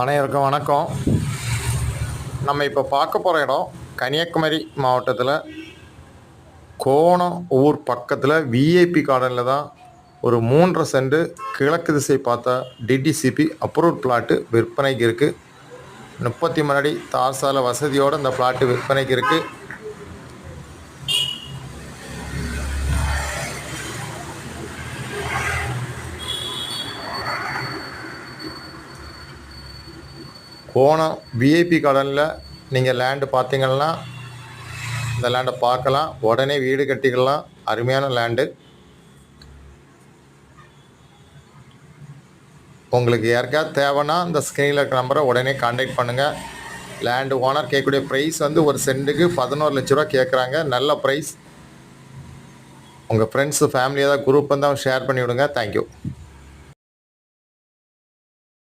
அனைவருக்கும் வணக்கம். நம்ம இப்போ பார்க்க போகிற இடம் கன்னியாகுமரி மாவட்டத்தில் கோணம் ஊர் பக்கத்தில் விஐபி கார்டனில் தான் ஒரு மூன்றரை சென்ட் கிழக்கு திசை பார்த்தா டிடிசிபி அப்ரூவ் பிளாட்டு விற்பனைக்கு இருக்குது முப்பத்தி மணி அடி தார்சால வசதியோடு இந்த பிளாட்டு விற்பனைக்கு இருக்குது போனோம் விஐபி கார்டனில் நீங்கள் லேண்டு பார்த்தீங்கன்னா இந்த லேண்டை பார்க்கலாம். உடனே வீடு கட்டிக்கலாம். அருமையான லேண்டு உங்களுக்கு யாருக்காவது தேவைன்னா இந்த ஸ்க்ரீனில் இருக்கிற நம்பரை உடனே காண்டாக்ட் பண்ணுங்கள் லேண்டு ஓனர் கேட்கக்கூடிய ப்ரைஸ் வந்து ஒரு சென்ட்டுக்கு பதினோரு லட்ச ரூபா கேட்குறாங்க. நல்ல ப்ரைஸ் உங்கள் ஃப்ரெண்ட்ஸு ஃபேமிலி ஏதாவது குரூப் இருந்தால் ஷேர் பண்ணிவிடுங்க. Thank you